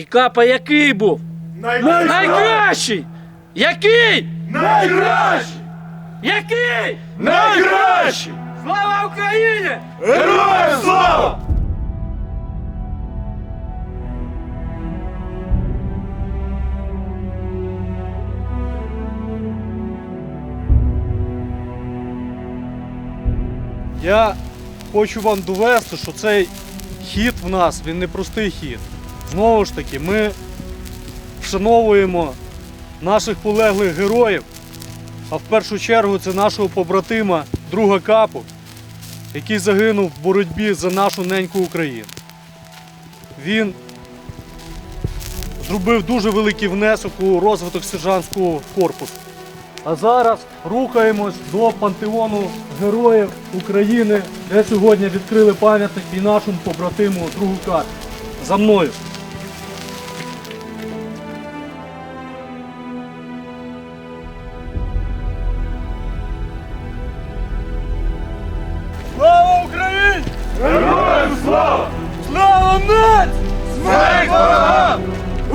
І капа який був? Найкращий! Який? Найкращий! Який? Найкращий! Слава Україні! Героям слава! Я хочу вам довести, що цей хід в нас він не простий хід. Знову ж таки, ми вшановуємо наших полеглих героїв, а в першу чергу це нашого побратима, друга капу, який загинув в боротьбі за нашу неньку Україну. Він зробив дуже великий внесок у розвиток сержантського корпусу. А зараз рухаємось до пантеону Героїв України, де сьогодні відкрили пам'ятник і нашому побратиму другу Каті. За мною.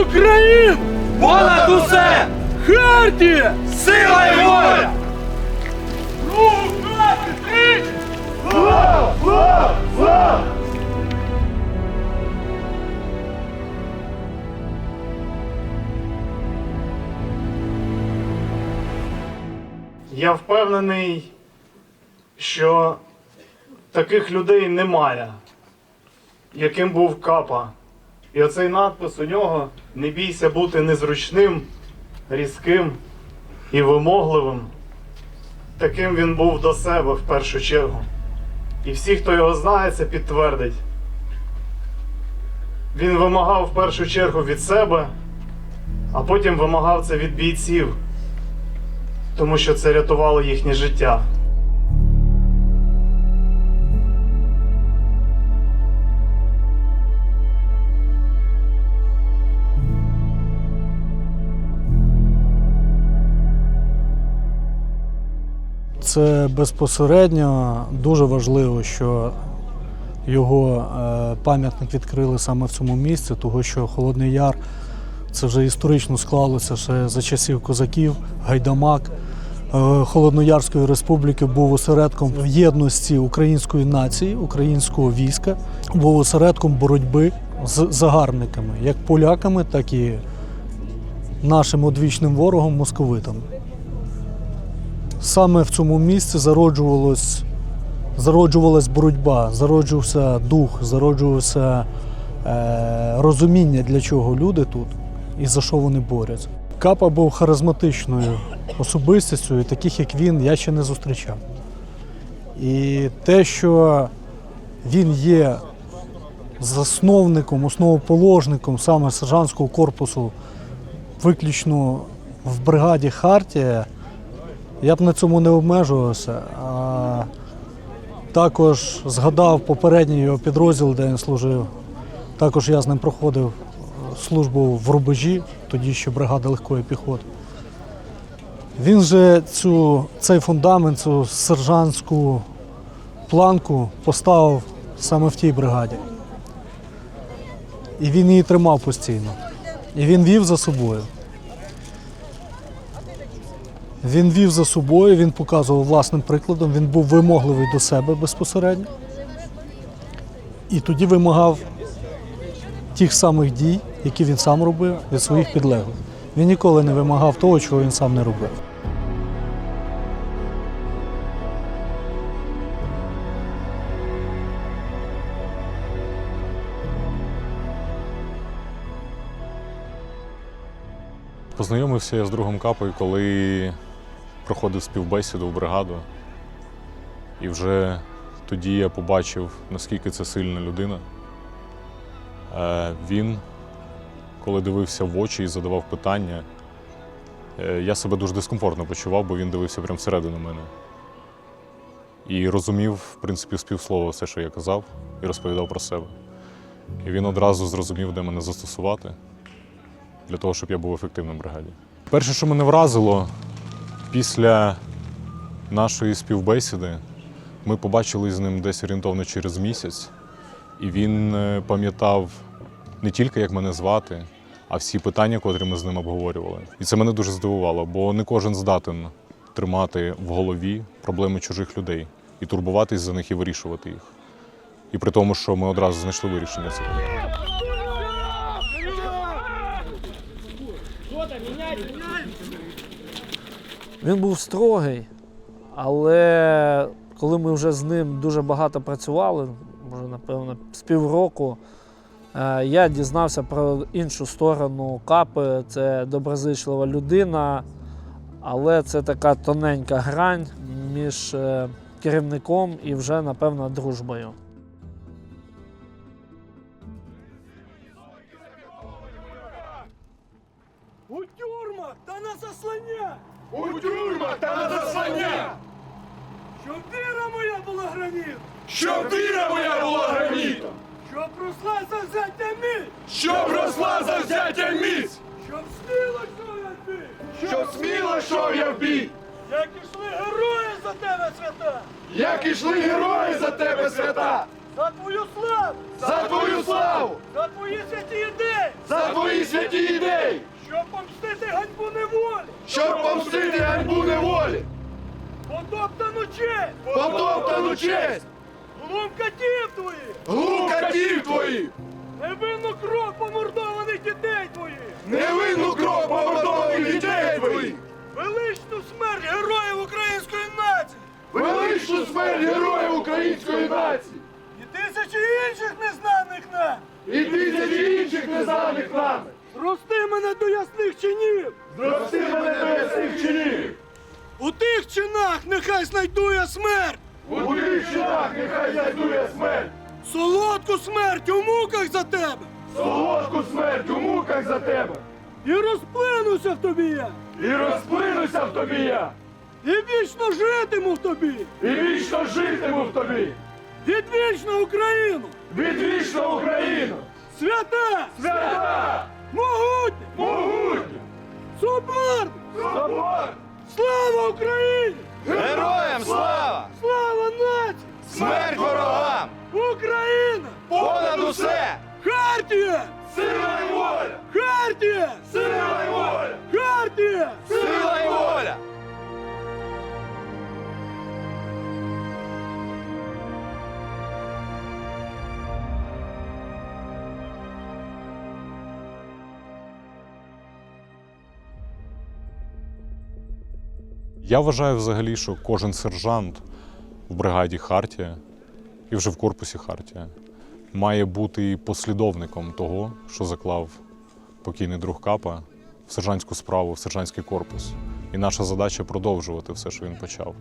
Україн! Понад усе! Хартія! Сила і воля! Я впевнений, що таких людей немає, яким був капа. І оцей надпис у нього не бійся бути незручним, різким і вимогливим. Таким він був до себе в першу чергу. І всі, хто його знає, це підтвердить. Він вимагав в першу чергу від себе, а потім вимагав це від бійців тому що це рятувало їхнє життя. Це безпосередньо дуже важливо, що його е, пам'ятник відкрили саме в цьому місці, тому що Холодний Яр це вже історично склалося ще за часів козаків, гайдамак. е, Холодноярської республіки був осередком єдності української нації, українського війська, був осередком боротьби з загарбниками, як поляками, так і нашим одвічним ворогом московитами. Саме в цьому місці зароджувалось, зароджувалась боротьба, зароджувався дух, зароджувався е, розуміння, для чого люди тут і за що вони борються. Капа був харизматичною особистістю, і таких як він я ще не зустрічав. І те, що він є засновником, основоположником саме сержантського корпусу, виключно в бригаді Хартія. Я б на цьому не обмежувався. А також згадав попередній його підрозділ, де він служив. Також я з ним проходив службу в рубежі, тоді ще бригада легкої піхоти. Він же цю, цей фундамент, цю сержантську планку поставив саме в тій бригаді. І він її тримав постійно. І він вів за собою. Він вів за собою, він показував власним прикладом, він був вимогливий до себе безпосередньо. І тоді вимагав тих самих дій, які він сам робив від своїх підлеглих. Він ніколи не вимагав того, чого він сам не робив. Познайомився я з другом капою, коли проходив співбесіду в бригаду. І вже тоді я побачив, наскільки це сильна людина. Е, Він, коли дивився в очі і задавав питання, е, я себе дуже дискомфортно почував, бо він дивився прямо всередину мене. І розумів, в принципі, з півслова все, що я казав, і розповідав про себе. І він одразу зрозумів, де мене застосувати для того, щоб я був ефективним в бригаді. Перше, що мене вразило, після нашої співбесіди ми побачили з ним десь орієнтовно через місяць, і він е, пам'ятав не тільки як мене звати, а всі питання, котрі ми з ним обговорювали. І це мене дуже здивувало, бо не кожен здатен тримати в голові проблеми чужих людей і турбуватись за них і вирішувати їх. І при тому, що ми одразу знайшли вирішення цих. питань. Він був строгий, але коли ми вже з ним дуже багато працювали, може, напевно, з півроку, е, я дізнався про іншу сторону капи. Це доброзичлива людина, але це така тоненька грань між е, керівником і вже, напевно, дружбою. У тюрмах та на заслання! Щоб віра моя була граніт! Щоб віра моя була гранітом! Щоб росла завзяття мій! Щоб росла завзяття міць! Щоб сміло йшов я в бій! Щоб сміло йшов я в бій! Як ішли герої за тебе свята! Як ішли герої за тебе свята! За твою славу! За твою славу! За твої святі ідеї! За твої святі ідеї! Щоб помстити ганьбу неволі! Щоб помстити ганьбу неволі! Потоптану честь! Потоптану честь! Глум катів твоїх! Глум катів твоїх! Невинну кров помордованих дітей твоїх! Невинну кров помордованих дітей твоїх! Величну смерть героїв української нації! Величну смерть героїв української нації! І тисячі інших незнаних нам! І тисячі інших незнаних нами! Рости мене до ясних чинів! Зрости мене до ясних чинів! У тих чинах нехай знайду я смерть! У тих чинах нехай знайду я смерть! Солодку смерть у муках за тебе! Солодку смерть у муках за тебе! І розплинуся в тобі я! І розплинуся в тобі я! І вічно житиму в тобі! І вічно житиму в тобі! Відвічну Україну! Відвічну Україну! Свята! Свята! Могутня! Могутня! собор, Собор! Слава Україні! Героям слава! Слава нації! Смерть ворогам! Україна! Понад усе! Хартія! Сила і воля! Хартія! Сила і воля! Хартія! Я вважаю взагалі, що кожен сержант в бригаді Хартія і вже в корпусі Хартія має бути послідовником того, що заклав покійний друг Капа в сержантську справу, в сержантський корпус. І наша задача продовжувати все, що він почав.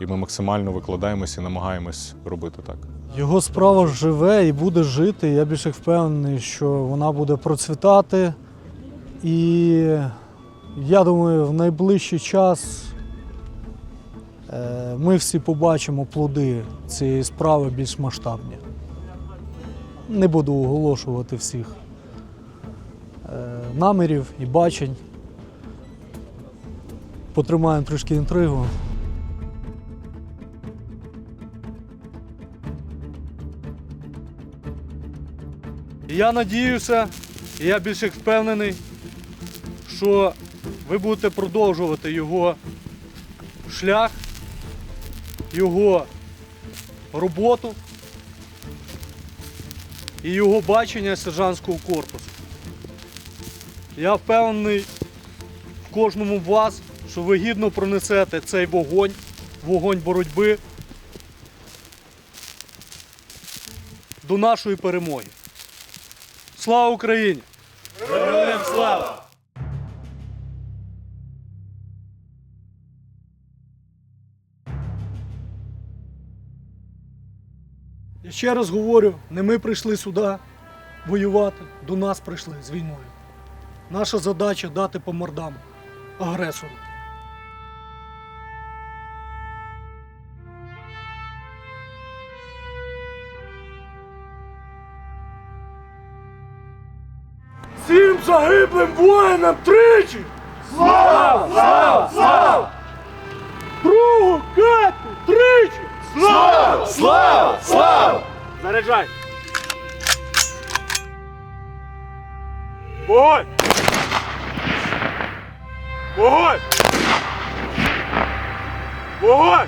І ми максимально викладаємось і намагаємось робити так. Його справа живе і буде жити. Я більше впевнений, що вона буде процвітати. І я думаю, в найближчий час ми всі побачимо плоди цієї справи більш масштабні. Не буду оголошувати всіх е, намірів і бачень. Потримаємо трішки інтригу. Я надіюся, і я більш як впевнений, що ви будете продовжувати його шлях, його роботу і його бачення сержантського корпусу. Я впевнений в кожному з вас, що ви гідно пронесете цей вогонь, вогонь боротьби до нашої перемоги. Слава Україні! Героям слава! Я ще раз говорю, не ми прийшли сюди воювати, до нас прийшли з війною. Наша задача дати по мордам агресору. Всім загиблим воїнам тричі! Слава! Слава! Слава! Другу Катю! Слава! Слава! Слава! Заряджай! Вогонь! Вогонь! Вогонь!